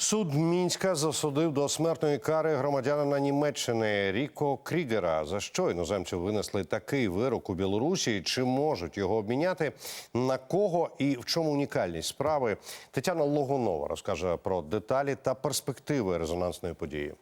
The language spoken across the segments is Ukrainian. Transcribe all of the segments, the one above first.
Суд Мінська засудив до смертної кари громадянина Німеччини Ріко Крігера. За що іноземців винесли такий вирок у Білорусі? Чи можуть його обміняти? На кого і в чому унікальність справи? Тетяна Логунова розкаже про деталі та перспективи резонансної події.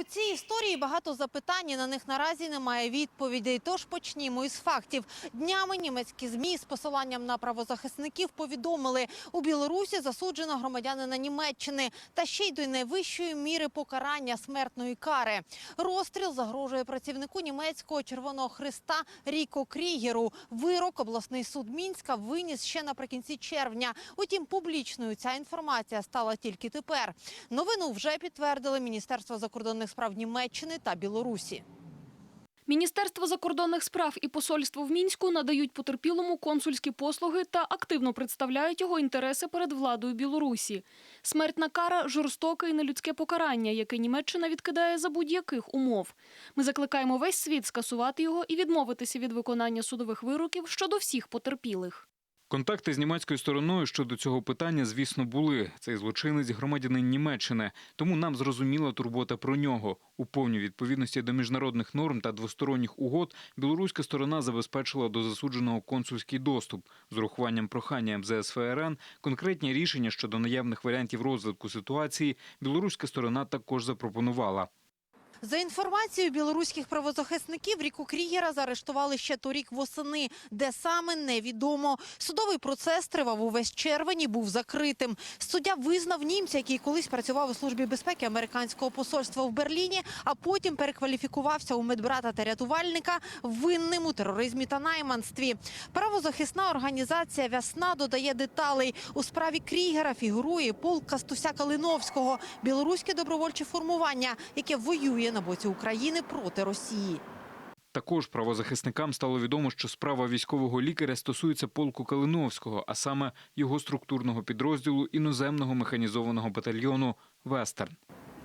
У цій історії багато запитань, і на них наразі немає відповідей. Тож почнімо із фактів. Днями німецькі змі з посиланням на правозахисників повідомили, у Білорусі засуджено громадянина Німеччини та ще й до найвищої міри покарання смертної кари. Розстріл загрожує працівнику німецького Червоного Христа Ріко Крігеру. Вирок обласний суд Мінська виніс ще наприкінці червня. Утім, публічною ця інформація стала тільки тепер. Новину вже підтвердили Міністерство закордонних справ Німеччини та Білорусі. Міністерство закордонних справ і посольство в Мінську надають потерпілому консульські послуги та активно представляють його інтереси перед владою Білорусі. Смертна кара жорстоке і нелюдське покарання, яке Німеччина відкидає за будь-яких умов. Ми закликаємо весь світ скасувати його і відмовитися від виконання судових вироків щодо всіх потерпілих. Контакти з німецькою стороною щодо цього питання, звісно, були. Цей злочинець громадянин Німеччини, тому нам зрозуміла турбота про нього. У повній відповідності до міжнародних норм та двосторонніх угод білоруська сторона забезпечила до засудженого консульський доступ з урахуванням прохання МЗС ФРН. Конкретні рішення щодо наявних варіантів розвитку ситуації білоруська сторона також запропонувала. За інформацією білоруських правозахисників, Ріку Крігера заарештували ще торік восени, де саме невідомо. Судовий процес тривав увесь червень і був закритим. Суддя визнав німця, який колись працював у службі безпеки американського посольства в Берліні, а потім перекваліфікувався у медбрата та рятувальника винним у тероризмі та найманстві. Правозахисна організація Вясна додає деталей. У справі Крігера фігурує полк Кастуся Калиновського, білоруське добровольче формування, яке воює на боці України проти Росії. Також правозахисникам стало відомо, що справа військового лікаря стосується полку Калиновського, а саме його структурного підрозділу іноземного механізованого батальйону Вестерн.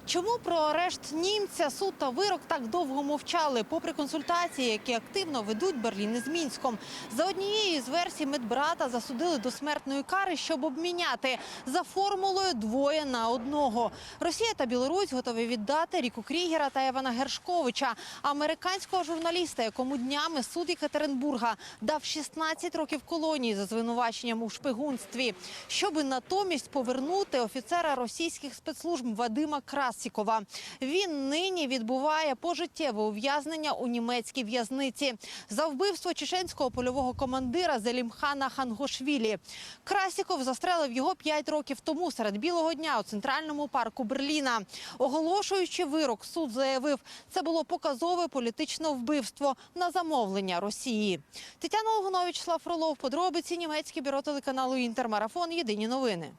Чому про арешт німця суд та вирок так довго мовчали, попри консультації, які активно ведуть Берлін із Мінськом? За однією з версій медбрата засудили до смертної кари, щоб обміняти. За формулою двоє на одного. Росія та Білорусь готові віддати Ріку Крігера та Івана Гершковича, американського журналіста, якому днями суд Екатеринбурга дав 16 років колонії за звинуваченням у шпигунстві, щоби натомість повернути офіцера російських спецслужб Вадима Красікова. Він нині відбуває пожиттєве ув'язнення у німецькій в'язниці за вбивство чеченського польового командира Зелімхана Хангошвілі. Красіков застрелив його 5 років тому серед білого дня у центральному парку Берліна. Оголошуючи вирок, суд заявив, це було показове політичне вбивство на замовлення Росії. Тетяна Логунович, Слав Фролов, подробиці німецьке бюро телеканалу Інтермарафон. Єдині новини.